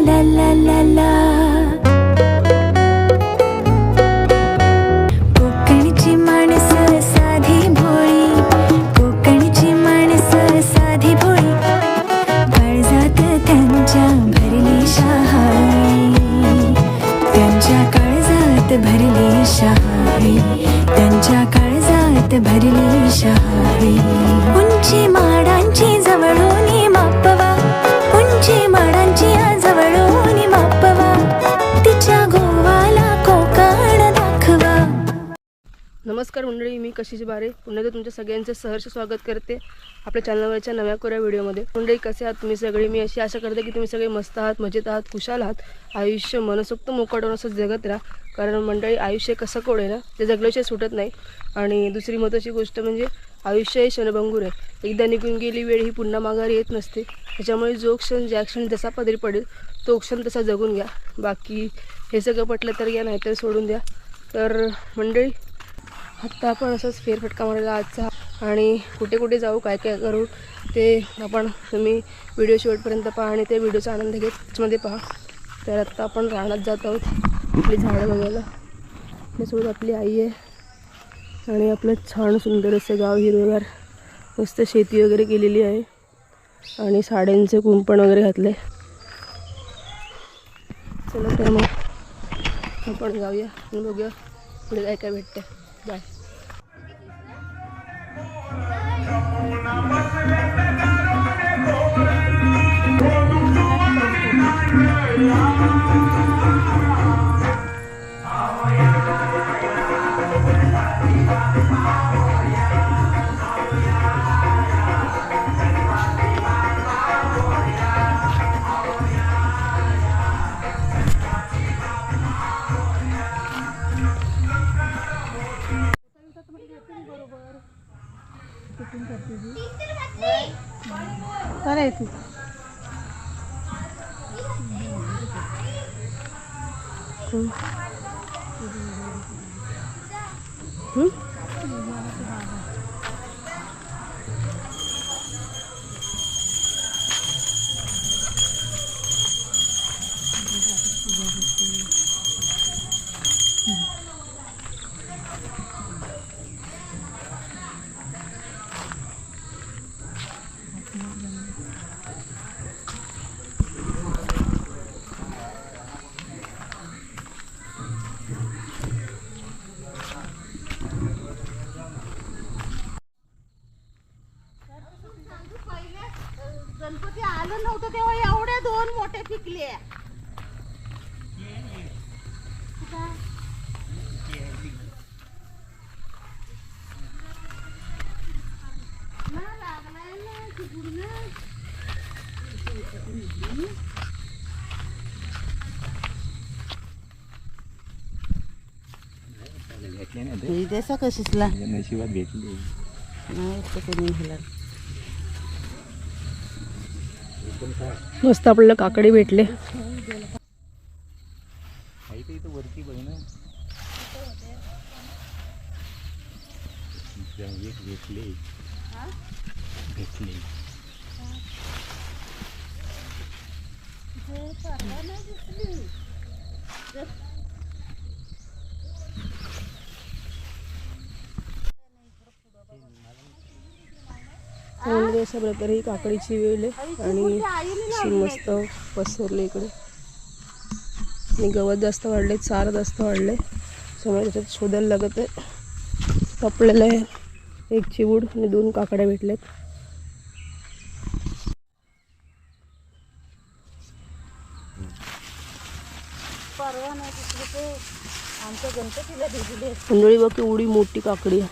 la la la la. नमस्कार मंडळी मी कशीची बारे. पुन्हा एकदा तुमच्या सगळ्यांचं सहर्ष स्वागत करते आपल्या चॅनलवरच्या नव्या कोऱ्या व्हिडिओमध्ये. मंडळी कसे आहात तुम्ही सगळे? मी अशी आशा करते की तुम्ही सगळे मस्त आहात मजेत आहात खुशाल आहात. आयुष्य मनसोक्त मोकाटून असं जगत राहा. कारण मंडळी आयुष्य कसं कोड आहे ना ते जगल्याशिवाय सुटत नाही. आणि दुसरी महत्त्वाची गोष्ट म्हणजे आयुष्य हे क्षणभंगूर आहे. एकदा निघून गेली वेळ ही पुन्हा माघारी येत नसते. त्याच्यामुळे जो क्षण ज्या क्षण जसा पदरी पडेल तो क्षण तसा जगून घ्या. बाकी हे सगळं पटलं तर घ्या नाहीतर सोडून द्या. तर मंडळी आत्ता आपण असंच फेरफटका मारायला आजचा आणि कुठे कुठे जाऊ काय काय करू ते आपण तुम्ही व्हिडिओ शेवटपर्यंत पहा आणि ते व्हिडिओचा आनंद घेत त्याच्यामध्ये पहा. तर आत्ता आपण रानात जात आहोत आपली झाडं बघायला. त्यासोबत आपली आई आहे. आणि आपलं छान सुंदर असं गाव हिरवेगार मस्त शेती वगैरे केलेली आहे. आणि साड्यांचे कुंपण वगैरे घातले. चला तर मग आपण जाऊया आणि बघूया पुढे काय काय भेटते बाय. काय Hmm? Hmm? मोठे पिकले भेटले ना ते देसा कशीसला नशिबात भेटले मस्त आपल्याला काकडे भेटले मस्त तर काकडे वरती बघ भेटले. त्यामध्ये अशा प्रकारे ही काकडीची वेल आहे आणि मस्त पसरली इकडे. आणि गवत जास्त वाढले चार जास्त वाढले. त्यामुळे त्याच्यात शोधायला लागत आहे. आपल्याला एक चिवूड आणि दोन काकड्या भेटल्यात. परवा नाही तिकडे ते आमच्या गणपतीला भेटले. एवढी मोठी काकडी आहे.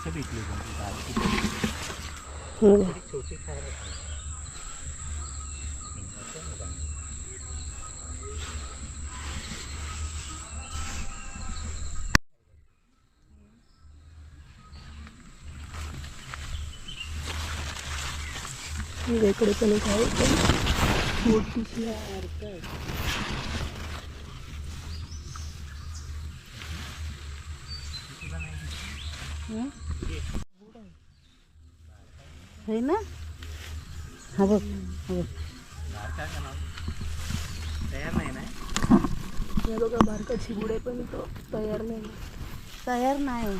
इथं भेटले पण ते दादा. हम्म. छोटी खायला इकडे पण एक आहे पण मोठीशी आहे. है ना? हा बघ तयार नाही ना हे बघा बारका चिबुडे पण तो तयार नाही तयार नाही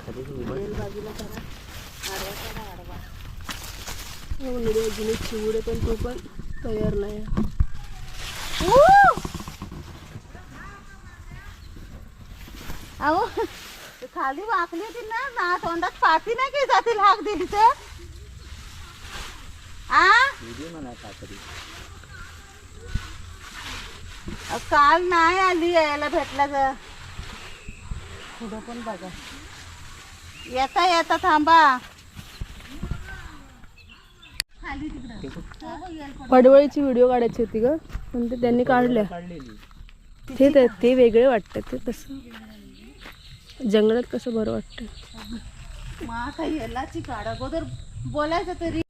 खाली उभं मंडळी अजून एक चिबुडे पण तो पण तयार नाही. अहो ते खाली वाकली होती ना ना तोंडात पाती नाही काही जातील हाक दिली तर. आ काल नाही आली यायला भेटला तर पुढं पण बघा. येता येता थांबा. पडवळीची व्हिडिओ काढायची होती का पण ते त्यांनी काढल्या. ते ते ते वेगळे वाटतं ते तसं. जंगलात कसं बरं वाटतं? बोलायचं तरी.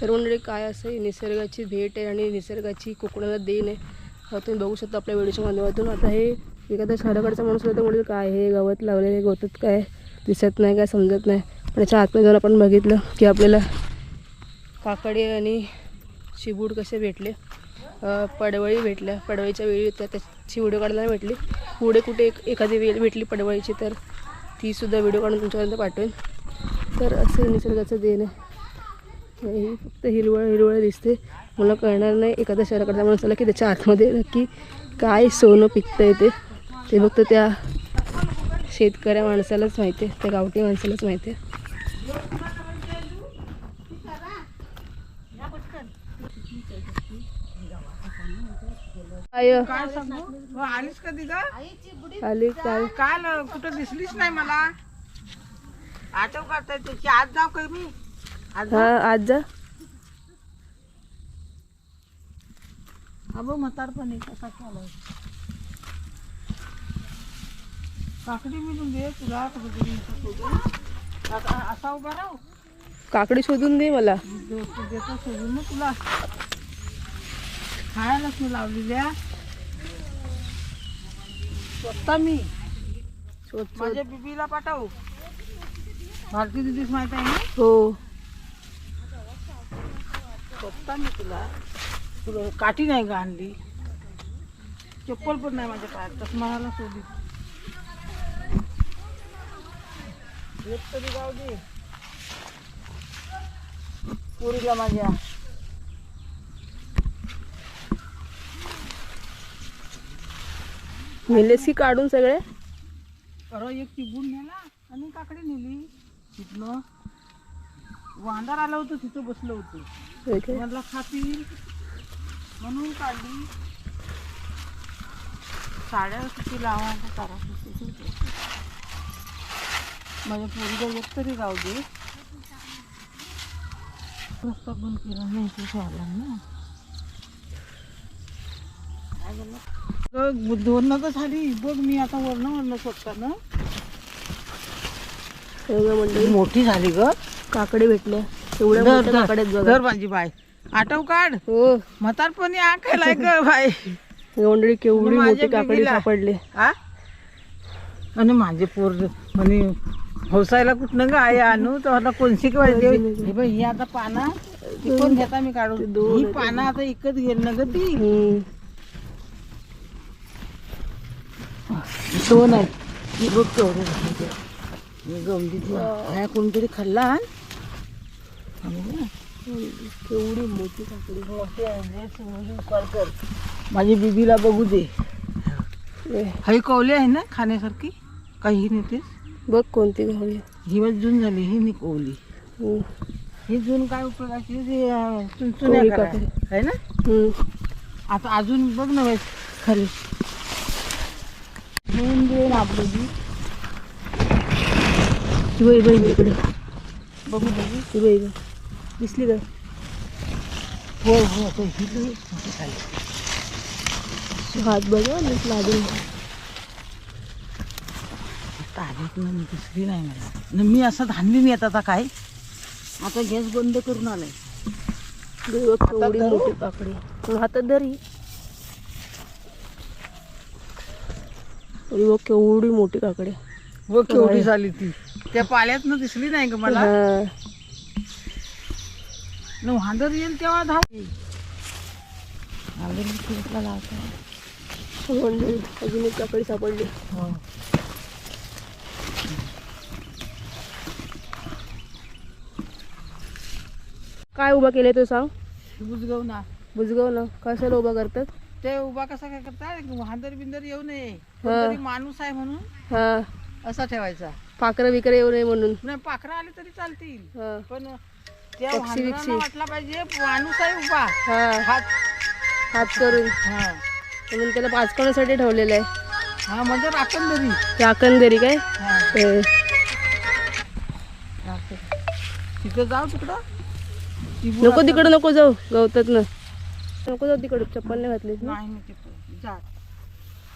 तर मंडळी काय असं निसर्गाची भेट आहे आणि निसर्गाची कोकणाला देण आहे. हा तुम्ही बघू शकता आपल्या व्हिडिओच्या माध्यमातून. आता हे एखादा शहराकडचा माणूस होता तर म्हणेल काय हे? गवत लावलेले गवतात काय? दिसत नाही काय समजत नाही. पण याच्या आतमध्ये जाऊन आपण बघितलं की आपल्याला काकडे आणि चिबूड कसे भेटले? पडवळी भेटल्या. पडवळीच्या वेळी त्या त्याची व्हिडिओ काढायला भेटली. पुढे कुठे एक एखादी वेळ भेटली पडवळीची तर तीसुद्धा व्हिडिओ काढून तुमच्यापर्यंत पाठवेन. तर असं निसर्गाचं देण आहे. ही फक्त हिरवळ हिरवळ दिसते. मला कळणार नाही एखाद्या शहराकडचा माणूस आला की त्याच्या आतमध्ये नक्की काय सोनं पिकतं येते ते फक्त त्या शेतकऱ्या माणसालाच माहिती आहे त्या गावठी माणसालाच माहिती आहे. काय आलीस कधी ग आली काय? काल कुठं दिसलीच नाही मला. आठव करताय त्याची? आज जाऊ का मी? आज हा आज जा. अबो म्हातारपणी कसा चालाय? काकडी मी दे तुला असा उभा राहू. काकडी शोधून दे मला. देतो शोधून ना तुला. खायलाच मी लावलेल्या स्वतः मी. माझ्या बिबीला पाठवू. भारती दिदीच माहीत आहे ना? हो. स्वतः मी तुला तुला काठी नाही का आणली? चप्पल पण नाही माझ्या पायात. सोडली एक तरी जाऊ दे. पोरीला माझ्या नेलेस की काढून सगळे? परवा एक चिबून नेला आणि काकडी नेली. तिथनं वांदार आलं होतं तिथं बसलं होतं. काय? मला खातील म्हणून काढली. साड्या किती लावायला करा माझ्या पोरीला एक तरी राहू दे. रस्ता बंद केला नाही ते झाला ना दोन नग झाली. बघ मी आता वरण वरण स्वतः मोठी झाली ग. काकडे भेटल्या एवढ्या माझी बाय आठव काढ. हो. म्हातारपणी आखायलाय ग बाय मंडळी केवढी मोठी काकडी. सापडली. आ? आणि माझे पोर म्हणे हौसायला कुठनं ग आई आणू? तर आता कोणशी किंवा हे आता पाना इकून घेता मी काढून? ही पानं आता इकत गेल ना ग ती. दोन आहे ही बघ केवढे झाले ते. ह्या कोणतरी खाल्ला केवढी मोठी काकडी मोठी आहे. माझी बीबीला बघू दे हाई कवली आहे ना खाण्यासारखी काही नेते बघ कोणती घावी ही मग जून झाली ही नाही कोवली. ही जून काय उपयोगाची ती चुनचुन्या. आहे ना हम्म. आता अजून बघ ना खाली आपली इकडे बघू बाई दिसली का हो हो. हात बघा नीट तारीख मी दिसली नाही मला मी असं धानली नाही आता काय आता गॅस बंद करून आलाय? मोठी हातात धरी अरे बघ केवढी मोठी काकडी. व केवढी झाली ती. त्या पाल्यात दिसली नाही ग मला. हा. न वांदर येईल तेव्हा धाव. अजून एक काकडी सापडली. काय उभा केलंय तो सांग? बुजगव ना बुजगाव ना कशाला उभा करतात? ते उभा कसा काय करतात वांदर बिंदर येऊ नये. कोणतरी माणूस आहे म्हणून हा. असा ठेवायचा. पाखरं बिकरं येऊ नये म्हणून. नाही पाखरं आले तरी चालतील. हा. पण त्या पक्षी बिक्षी. वांदरांना वाटला पाहिजे माणूस आहे उभा. हा. हात. हात करून. हा. म्हणून त्याला पाचकवण्यासाठी ठेवलेलं आहे. हा म्हणजे राखण तरी राखण घरी काय? हा. राखण. तिथं जाऊ तिकडं. ती नको तिकडं नको जाऊ. गवतात ना. नको जाऊ तिकडं चप्पल नाही घातलीस ना? नाही नाही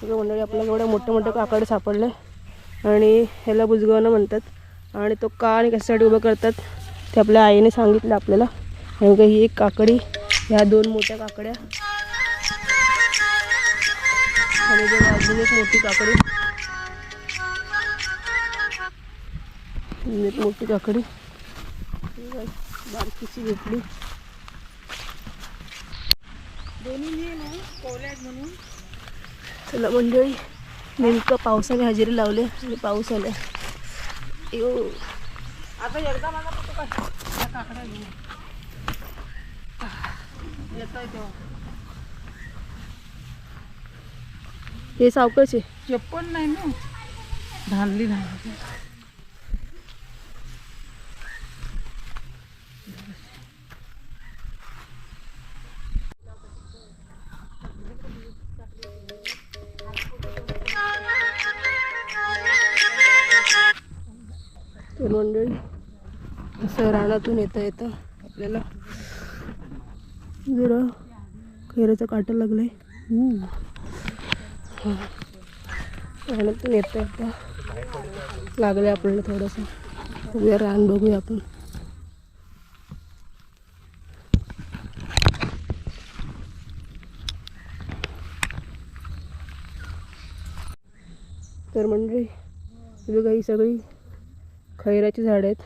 तिकडं मंडळी आपल्याला एवढ्या मोठे मोठे काकडे सापडले. आणि ह्याला बुजगावणं म्हणतात. आणि तो का आणि कशासाठी उभं करतात ते आपल्या आईने सांगितलं आपल्याला. नेमकं ही एक काकडी ह्या दोन मोठ्या काकड्या. आणि इथे अजून एक मोठी काकडी. एक मोठी काकडी. बारकीशी घेतली. चला मंडळी नेमकं पावसाने हजेरी लावले आणि पाऊस आला यो. आता एकदा माझा फोटो काय त्या काकड्या घेऊन. येतोय तेव्हा हे सावकाश आहे. चप्पल नाही ना. धानली नाही तर मंडळी. असं रानातून येता येतं आपल्याला जरा खैराचं काटा लागलंय. आहे रानातून येता येता लागलंय आपल्याला थोडंसं. बघूया रान बघूया आपण. तर मंडळी ही बघा ही सगळी खैराची झाडं आहेत.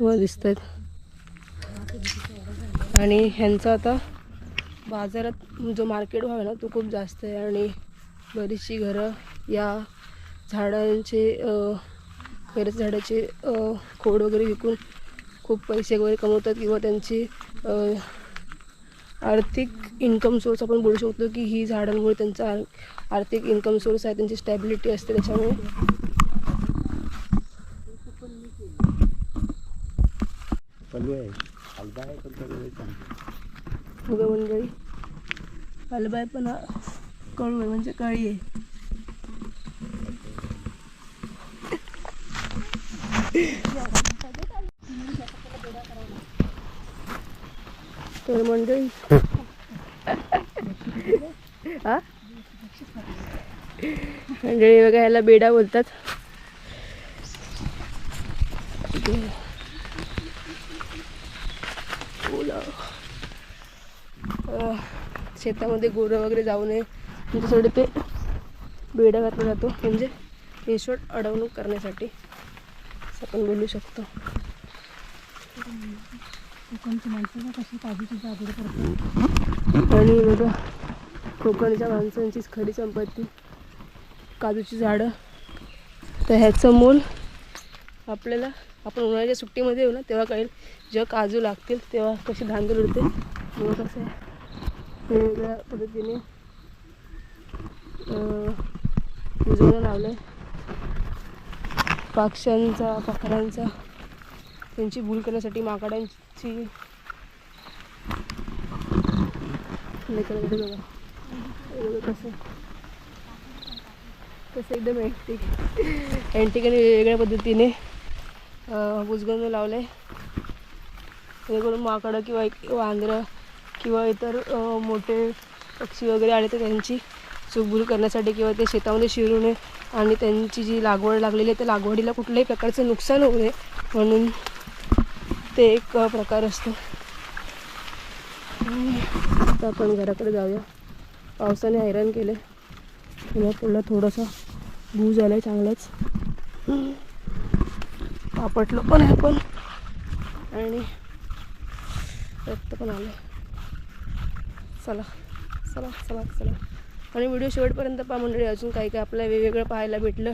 व दिसत आहेत आणि ह्यांचं आता बाजारात जो मार्केट भाव आहे ना तो खूप जास्त आहे. आणि बरीचशी घरं या झाडांचे खैराच्या झाडाचे खोड वगैरे विकून खूप पैसे वगैरे कमवतात किंवा त्यांची आर्थिक इन्कम सोर्स आपण बोलू शकतो की ही झाडांमुळे त्यांचा आर- आर्थिक इन्कम सोर्स आहे त्यांची स्टॅबिलिटी असते त्याच्यामुळे पल्लू आहे. हलबा आहे पण पल्लू आहे चांगलं. बघा मंडळी आहे पण कळू आहे म्हणजे कळी आहे. तर मंडळी. हा? मंडळी बघा ह्याला बेडा बोलतात ओला अह, शेतामध्ये गोरं वगैरे जाऊ नये. त्यांच्यासाठी ते बेडा घातला जातो. म्हणजे हिशोट अडवणूक करण्यासाठी. असं आपण बोलू शकतो. आणि बघा कोकणच्या माणसांचीच खरी संपत्ती. काजूची झाडं. तर ह्याचं मोल आपल्याला आपण उन्हाळ्याच्या सुट्टीमध्ये येऊ ना तेव्हा कळेल. जेव्हा काजू लागतील तेव्हा कशी धांदल उडते. तेव्हा कसं आहे वेगवेगळ्या पद्धतीने उजवणं लावलं आहे पक्ष्यांचा पाखरांचा त्यांची भूल करण्यासाठी माकडांची. बघा. कसं. कसं एकदम अँटिक अँटिक आणि वेगवेगळ्या पद्धतीने बुजगणं लावलं आहे जेणेकरून माकडं किंवा एक वांदरं किंवा इतर मोठे पक्षी वगैरे आले तर त्यांची चुकबुल करण्यासाठी किंवा ते शेतामध्ये शिरू नये आणि त्यांची जी लागवड लागलेली आहे त्या लागवडीला कुठल्याही प्रकारचं नुकसान होऊ नये म्हणून ते एक प्रकार असतो. आता आपण घराकडे जाऊया. पावसाने हैराण केले पुन्हा पुन्हा थोडंसं भू आहे चांगलाच. आपटलं पण आहे पण आणि रक्त पण आलं चला चला चला चला. आणि व्हिडिओ शेवटपर्यंत पहा मंडळी अजून काही काही आपल्याला वेगवेगळं पाहायला भेटलं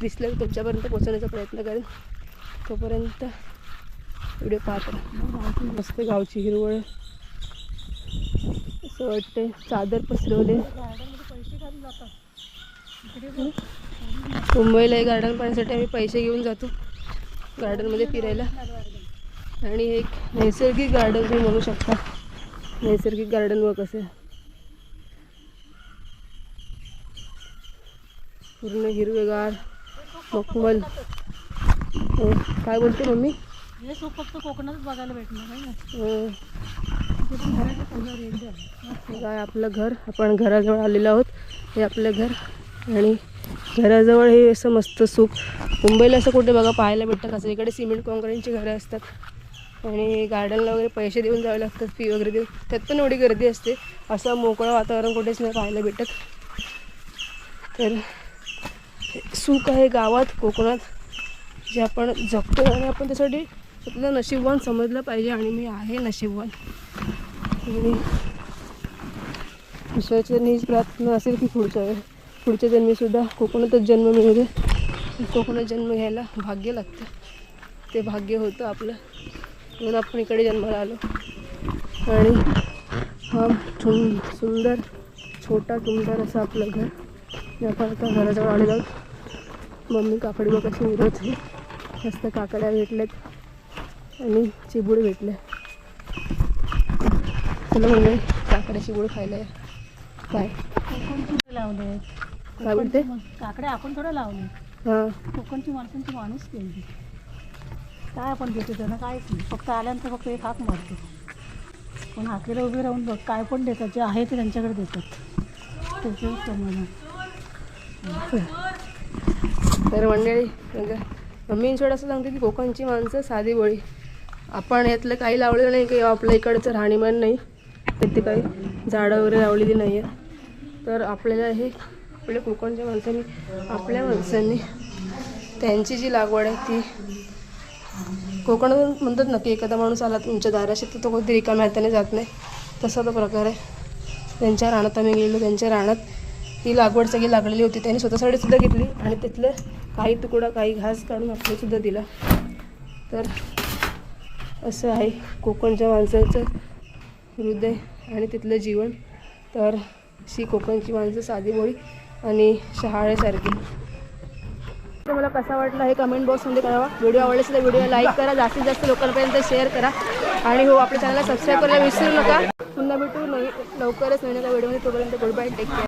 दिसलं की तुमच्यापर्यंत पोहोचवण्याचा प्रयत्न करेन. तोपर्यंत व्हिडिओ पाहत. मस्त गावची हिरवळ. असं वाटते चादर पसरवले. मुंबईला हे गार्डन पाहण्यासाठी आम्ही पैसे घेऊन जातो गार्डनमध्ये फिरायला. आणि एक नैसर्गिक गार्डन तुम्ही म्हणू शकता. नैसर्गिक गार्डन व कसं पूर्ण हिरवेगार मखमल. काय बोलते मम्मी? हे फक्त कोकणातच बघायला भेटणार काय आपलं घर? आपण घराजवळ आलेलो आहोत. हे आपलं घर आणि घराजवळ हे असं मस्त सुख मुंबईला असं कुठे बघा पाहायला भेटतं कसं इकडे सिमेंट काँक्रीटची घरं असतात. आणि गार्डनला वगैरे पैसे देऊन जावे लागतात फी वगैरे देऊन. त्यात पण एवढी गर्दी असते. असं मोकळं वातावरण कुठेच नाही पाहायला भेटत. तर सुख आहे गावात कोकणात. जे आपण जगतो आणि आपण त्यासाठी स्वतःला नशीबवान समजलं पाहिजे आणि मी आहे नशीबवान. आणि ईश्वराची हीच प्रार्थना असेल की पुढच्या पुढच्या जन्मीसुद्धा कोकणातच जन्म मिळू दे. कोकणात जन्म घ्यायला भाग्य लागतं. ते भाग्य होतं आपलं. म्हणून आपण इकडे जन्माला आलो. आणि हा सुं सुंदर छोटा सुंदर असं आपलं घर. आपण आता घराजवळ आलेलो आहोत. मम्मी काकडी बघ कशी उरत आहे. मस्त काकड्या भेटल्यात. आणि चिबूड भेटले चला मम्मी काकड्या चिबूड खायला काय लावले. काय बोलते? काकडे आपण थोडं लावले. हां. कोकणची माणसांची माणूस केली. काय आपण घेतो त्यांना? काहीच नाही. फक्त आल्यानंतर फक्त एक हाक मारतो. पण हाकेला उभे राहून बघ काय पण देतात जे आहे ते त्यांच्याकडे देतात. त्याच्याच समाधान तर मंडळी म्हणजे मम्मी इंशोड असं सांगते की कोकणची माणसं साधी बोळी. आपण यातलं काही लावलेलं नाही की आपल्या इकडचं राहणीमान नाही. तिथे काही झाडं वगैरे लावलेली नाही आहेत तर आपल्याला हे आपल्या कोकणच्या माणसांनी आपल्या माणसांनी त्यांची जी लागवड आहे ती कोकणातून म्हणतात ना की एखादा माणूस आला तुमच्या दाराशी तर तो कधी रिकाम्या हाताने जात नाही. तसा तो प्रकार आहे. त्यांच्या रानात आम्ही गेलो त्यांच्या रानात ही लागवड सगळी लागलेली होती. त्यांनी स्वतःसाठी सुद्धा घेतली आणि तिथलं काही तुकडा काही घास काढून आपल्यासुद्धा दिला. तर असं आहे कोकणच्या माणसाचं हृदय आणि तिथलं जीवन. तर अशी कोकणची माणसं साधी बोळी आणि शहाळ्यासारखी तुम्हाला मला कसा वाटला हे कमेंट बॉक्समध्ये कळवा. व्हिडिओ आवडल्यास तर व्हिडिओ लाईक करा. जास्तीत जास्त लोकांपर्यंत शेअर करा. आणि हो आपल्या चॅनलला सबस्क्राईब करायला विसरू नका. पुन्हा भेटू. नवी लवकरच नवीन एका व्हिडिओमध्ये तोपर्यंत गुड बाय टेक केअर